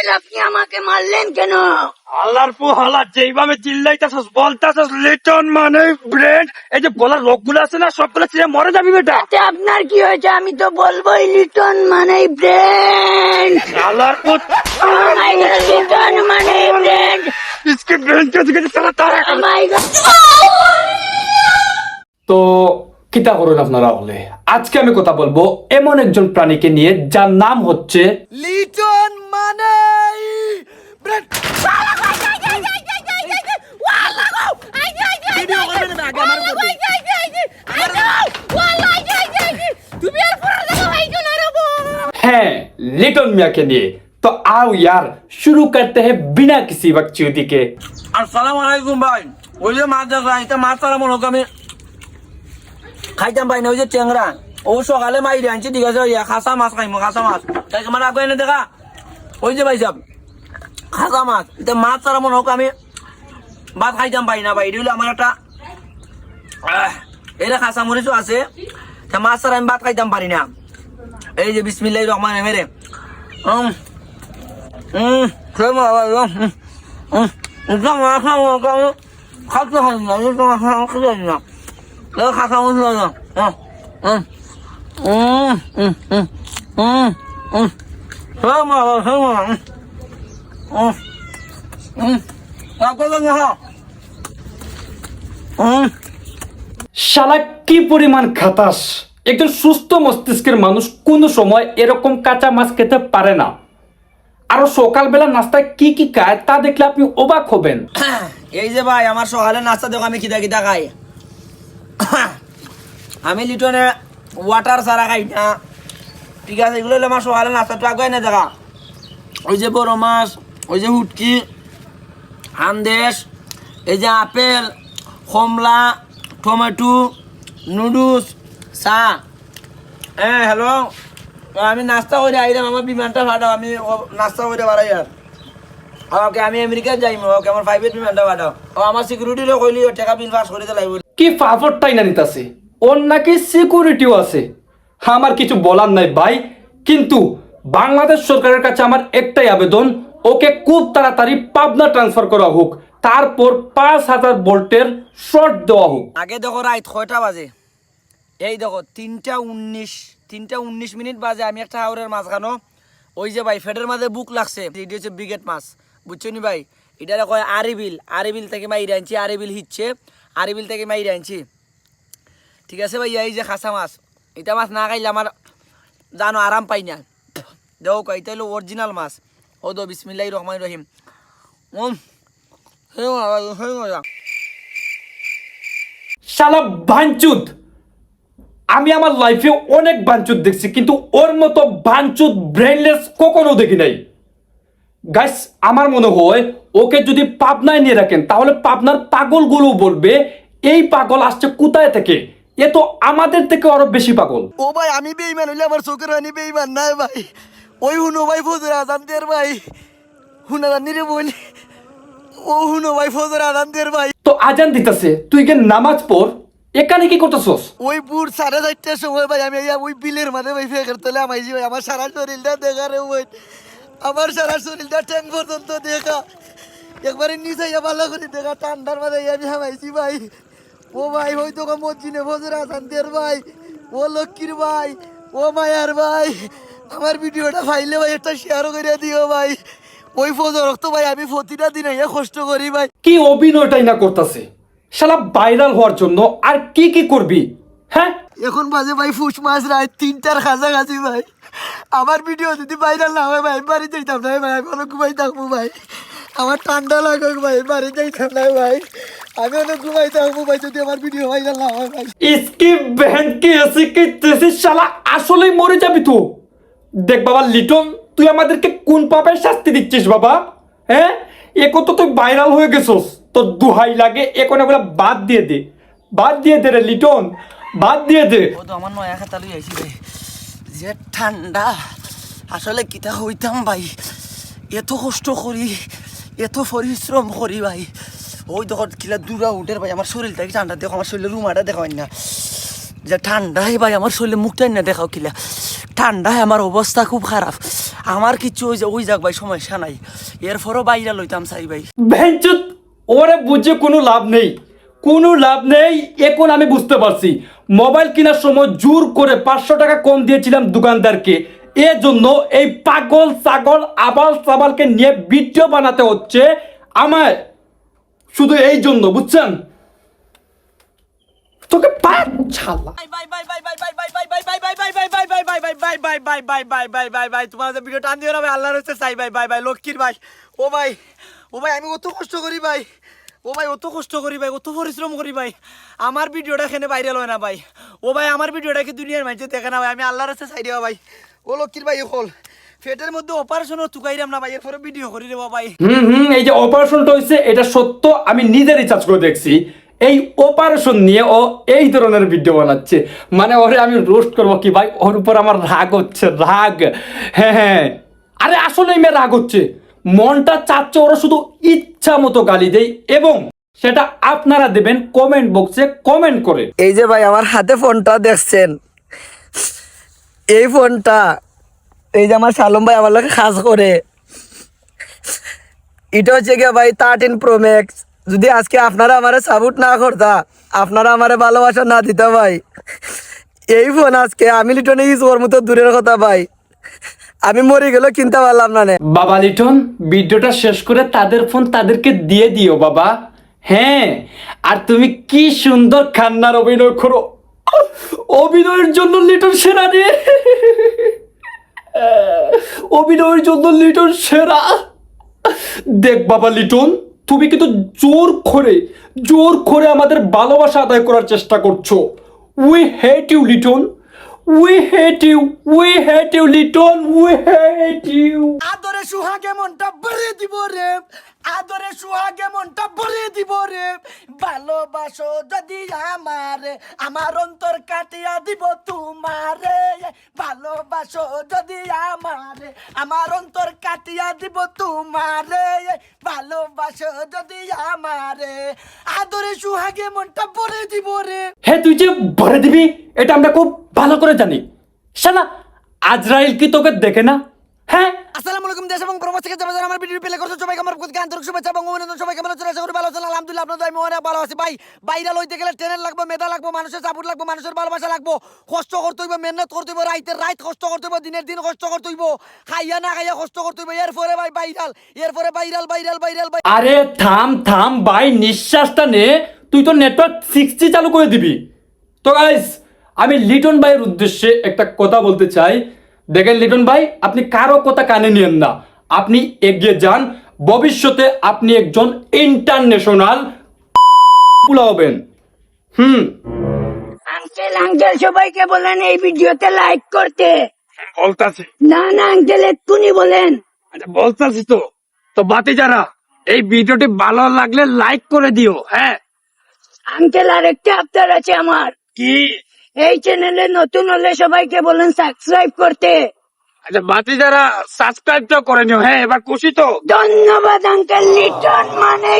Uncle আপনি আমাকে মারলেন কেন আল্লাহর পু হালা যেইভাবে চিল্লাইতেছস বলতেছস লিটন মানে ব্রেড এই যে গলার রোগগুলো আছে না সবগুলো চিরে মরে যাবি বেটা তাতে আপনার কি হয়েছে আমি তো বলবোই লিটন মানে ব্রেন আল্লাহর পু লিটন মানে ব্রেন इसके ब्रेन के दिखे चला तारा कर মাই গড তো কিতা করুন আপনারা হলে আজকে আমি কথা বলবো এমন একজন প্রাণীকে নিয়ে যার নাম হচ্ছে লিটন মানে ভিডিও করবেন না আগে আমার করবেন হ্যাঁ লিটন মিয়াকে নিয়ে তো आओ यार शुरू करते हैं बिना किसी बकचोदी के আসসালামু আলাইকুম ভাই ওই যে মাছ দেখা এটা মাছ তারা মনে হোক আমি খাইতাম ভাই না ওই যে চেংরা ও সকালে মাইরে আনছি ঠিক আছে ইয়া খাসা মাছ খাইমো খাসা মাছ তাই আমার আগে এনে দেখা ওই যে ভাই সাহেব খাসা মাছ। এটা মাছ তারা মনে হোক আমি ভাত খাইতাম ভাই না ভাই? এটা হলো আমার একটা এটা খাসা মরিচও আছে। মাছ ছাড়া আমি ভাত খাইতাম পারি না। এই যে বিসমিল্লাহ রহমান মেরে উম উম খেয়ে মা বাবা, উম, উম, এটা মাছ খাব, ওটা আমি খাইতে পারি না, এটা মাছ খাব, খেতে না। খাসা মরিচ লাগে, উম, উম, উম, উম, উম, উম, উম। খেয়ে মা বাবা, উম, উম, উম। রাখো তো না, উম। শালা কি পরিমাণ খাতাস একজন সুস্থ মস্তিষ্কের মানুষ কোনো সময় এরকম কাঁচা মাছ খেতে পারে না আরও সকালবেলা নাস্তায় কি কি খায় তা দেখলে আপনি অবাক হবেন এই যে ভাই আমার সকালে নাস্তা দেখো আমি কিতা কিতা খাই আমি লিটনে ওয়াটার সারা খাই না ঠিক আছে এগুলো হলো আমার সকালে নাস্তাটা আগে না দেখা ওই যে বড় মাছ ওই যে হুটকি, আন্দেশ, এই যে আপেল, কমলা, টমেটো, নুডলস, চা। হ্যাঁ হ্যালো আমি নাস্তা করে আইলাম, আমার বিমানটা ভাড়াও, আমি নাস্তা করে বাড়াই আর। ওকে, আমি আমেরিকা যাইম, ওকে, আমার প্রাইভেট বিমানটা ভাড়াও। ও, আমার সিকিউরিটিরও কইলি টাকা বিল পাস করে দিলাই কি ফাফরটাই না নিতাছে? ওর নাকি সিকিউরিটিও আছে। আমার কিছু বলার নাই ভাই, কিন্তু বাংলাদেশ সরকারের কাছে আমার একটাই আবেদন ওকে খুব তাড়াতাড়ি পাবনা ট্রান্সফার করা হোক। তারপর পাঁচ হাজার ভোল্টের শর্ট দেওয়া হোক। আগে দেখো রাত কয়টা বাজে? এই দেখো, তিনটা উনিশ তিনটা উনিশ মিনিট বাজে, আমি একটা হাওড়ের মাছ খানো ওই যে ভাই ফেটের মাঝে বুক লাগছে। এটি হচ্ছে ব্রিগেড মাছ। বুঝছ নি ভাই? এটা কয় আরিবিল। আরিবিল থেকে মাইরে আনছি, আরিবিল হিচ্ছে। আরিবিল থেকে মাইরে আনছি। ঠিক আছে ভাই, এই যে খাসা মাছ। এটা মাছ না খাইলে আমার জানো আরাম পাই না। দেখো কয়, এটা হলো অরিজিনাল মাছ। ও দো বিসমিল্লাহ রহমান রহিম মজা শালা বাঞ্চুত আমি আমার লাইফে অনেক বাঞ্চুত দেখছি কিন্তু ওর মতো বাঞ্চুত ব্রেনলেস কখনো দেখি নাই। গাইস আমার মনে হয় ওকে যদি পাবনায় নিয়ে রাখেন তাহলে পাবনার পাগলগুলো বলবে এই পাগল আসছে কোথায় থেকে? এ তো আমাদের থেকে আরও বেশি পাগল। ও ভাই আমি বেইমান হইলে আমার চোখের রানি বেইমান নাই ভাই। ওই হুনো ভাই ফজর আজান দের ভাই। হুনা রানি রে বলি। ও হুনো ভাই ফজর আজান দের ভাই। তো আজান দিতেছে তুই কে নামাজ পড়? এখানে কি করতেছস? ওই বুট সাড়ে চারটার সময় ভাই আমি ওই বিলের মাঝে ভাই ফেকার তোলে আমাইছি ভাই আমার সারা শরীরটা দেখা রে ভাই। আমার সারা শরীরটা ট্যাং পর্যন্ত দেখা। একবারে নিচে ভালো করে দেখা ঠান্ডার মাঝে আমি হামাইছি ভাই। ও ভাই ওই তো মসজিদে ফজর আজান দের ভাই। ও লক্ষ্মীর ভাই ও মায়ার ভাই। আমার ভিডিওটা ফাইলে ভাই একটা শেয়ার করে দিও ভাই। ওই ফোজ তো ভাই আমি প্রতিটা দিন ইয়া কষ্ট করি ভাই। কি অভিনয়টাই না করতেছে? শালা ভাইরাল হওয়ার জন্য আর কি কি করবি? হ্যাঁ? এখন বাজে ভাই ফুস মাছ রায় তিনটার কাছাকাছি ভাই। আমার ভিডিও যদি ভাইরাল না হয় ভাই বাড়ি যাইতাম না ভাই আমি অনেক ঘুমাই থাকব ভাই। আমার ঠান্ডা লাগে ভাই বাড়ি যাইতাম না ভাই। আমি অনেক ঘুমাই থাকব ভাই যদি আমার ভিডিও ভাইরাল না হয় ভাই। ইসকি ব্যাংকে এসে কি শালা আসলেই মরে যাবি তুই। দেখ বাবা, লিটন, তুই আমাদেরকে কোন পাপের শাস্তি দিচ্ছিস বাবা? হ্যাঁ? একো তো তুই ভাইরাল হয়ে গেছস। তোর দুহাই লাগে এখন এগুলো বাদ দিয়ে দে। বাদ দিয়ে দে রে, লিটন। বাদ দিয়ে দে। ও তো আমার নয়া খাতা লই আইছি যে ঠান্ডা, আসলে কিতা হইতাম ভাই? এত কষ্ট করি, এত পরিশ্রম করি ভাই। ওই দেখো, কিলা দূরা উঠের ভাই, আমার শরীরটা কি ঠান্ডা দেখো, আমার শরীরের রুমাটা দেখাও না। যে ঠান্ডায় ভাই, আমার শরীরে মুখটাই না দেখাও কিলা। ঠান্ডায় আমার অবস্থা খুব খারাপ। আমার কিচ্ছু হয়ে ওই যাক ভাই সমস্যা নাই। এরপরও বাইরে লইতাম চাই ভাই। ভেঞ্চুত ওরে বুঝে কোনো লাভ নেই। কোনো লাভ নেই এখন আমি বুঝতে পারছি। মোবাইল কেনার সময় জোর করে পাঁচশো টাকা কম দিয়েছিলাম দোকানদারকে। এর জন্য এই পাগল ছাগল আবাল সাবালকে নিয়ে ভিডিও বানাতে হচ্ছে আমার শুধু এই জন্য বুঝছেন? তোকে পায় ছাড়লা bye bye bye bye bye bye bye bye bye তোমার ভিডিও টান দিও না ভাই আল্লাহর হচ্ছে চাই ভাই বাই বাই লক্ষ্মীর ভাই, ও ভাই ও ভাই, আমি কত কষ্ট করি ভাই। ও ভাই, অত কষ্ট করি ভাই, অত পরিশ্রম করি ভাই। আমার ভিডিওটা এখানে ভাইরাল হয় না ভাই। ও ভাই, আমার ভিডিওটা কি দুনিয়ার মানুষে দেখে না ভাই? আমি আল্লাহর হচ্ছে চাই দেওয়া ভাই। ও লক্ষ্মীর ভাই হল পেটের মধ্যে অপারেশনও তুকাইরাম না ভাই এরপরে ভিডিও করি দেবো ভাই। হুম হুম, এই যে অপারেশনটা হয়েছে এটা সত্য, আমি নিজে রিচার্জ করে দেখছি। এই অপারেশন নিয়ে ও এই ধরনের ভিডিও বানাচ্ছে। মানে ওরে আমি রোস্ট করব কি ভাই? ওর উপর আমার রাগ হচ্ছে, রাগ। হ্যাঁ হ্যাঁ। আরে আসলে মেয়ে রাগ হচ্ছে। মনটা চাচ্ছে ওরা শুধু ইচ্ছা মতো গালি দেয় এবং সেটা আপনারা দেবেন কমেন্ট বক্সে কমেন্ট করে। এই যে ভাই, আমার হাতে ফোনটা দেখছেন। এই ফোনটা, এই যে আমার সালম ভাই আমার লোকে কাজ করে। এটা হচ্ছে গিয়ে ভাই থার্টিন প্রো ম্যাক্স যদি আজকে আপনারা আমারে সাপোর্ট না করতা, আপনারা আমারে ভালোবাসা না দিতা ভাই। এই ফোন আজকে, আমি লিটনে ইউজ করার মতো দূরের কথা ভাই। আমি মরে গেলেও কিনতে পারলাম না বাবা লিটন, ভিডিওটা শেষ করে তাদের ফোন তাদেরকে দিয়ে দিও বাবা। হ্যাঁ আর তুমি কি সুন্দর খান্নার অভিনয় করো। অভিনয়ের জন্য লিটন সেরা রে। অভিনয়ের জন্য লিটন সেরা। দেখ বাবা লিটন তুমি কিন্তু জোর করে জোর করে আমাদের ভালোবাসা আদায় করার চেষ্টা করছ। We hate you Liton we hate you we hate you Liton we hate you সুহাগে মনটা ভরে দিব রে। আদরে সুহাগে মনটা ভরে দিব রে। ভালোবাসো যদি আমারে, আমার অন্তর কাটিয়া দিব তোমারে। ভালোবাসো যদি আমারে, আমার অন্তর কাটিয়া দিব তোমারে। ভালোবাসো যদি আমারে, আদরে সুহাগে মনটা ভরে দিব রে। হে, তুই যে ভরে দিবি, এটা আমরা খুব ভালো করে জানি। শালা, আজরাইল কি তোকে দেখে না? হ্যাঁ? আসসালামু আলাইকুম দেশ এবং প্রবাস থেকে যারা যারা আমার ভিডিও প্লে করছ সবাইকে আমার প্রতি আন্তরিক শুভেচ্ছা এবং অভিনন্দন। সবাই কেমন আছেন আশা করি ভালো আছেন। আলহামদুলিল্লাহ আপনাদের আমি অনেক ভালো আছি। ভাই বাইরে লইতে গেলে ট্রেনের লাগবে মেধা লাগবে মানুষের সাপোর্ট লাগবে মানুষের ভালোবাসা লাগবো। কষ্ট করতে হইব মেহনত করতে হইব রাইতের রাইত কষ্ট করতে হইব দিনের দিন কষ্ট করতে হইব। খাইয়া না খাইয়া কষ্ট করতে হইব। এরপরে ভাই বাইরাল এরপরে বাইরাল বাইরাল বাইরাল ভাই আরে থাম থাম ভাই নিঃশ্বাসটা নে তুই তো নেটওয়ার্ক সিক্সটি চালু করে দিবি। তো গাইস আমি লিটন ভাইয়ের উদ্দেশ্যে একটা কথা বলতে চাই। দেখেন লিটন ভাই আপনি কারও কথা কানে নিয়েন না। আপনি এগিয়ে যান ভবিষ্যতে আপনি একজন ইন্টারন্যাশনাল হবেন। হুম। আঙ্কেল আঙ্কেল সবাইকে বলেন এই ভিডিওতে লাইক করতে। বলতাছি। না না আঙ্কেল এক্ষুনি বলেন। আচ্ছা বলতাছি তো। তো বাতি যারা এই ভিডিওটি ভালো লাগলে লাইক করে দিও হ্যাঁ। আঙ্কেল আরেকটা আবদার আছে আমার। কি? এই চ্যানেলে নতুন হলে সবাইকে বলেন সাবস্ক্রাইব করতে আচ্ছা বাতি যারা সাবস্ক্রাইব তো করে নিও হ্যাঁ এবার খুশি তো ধন্যবাদ আঙ্কেল লিটন মানে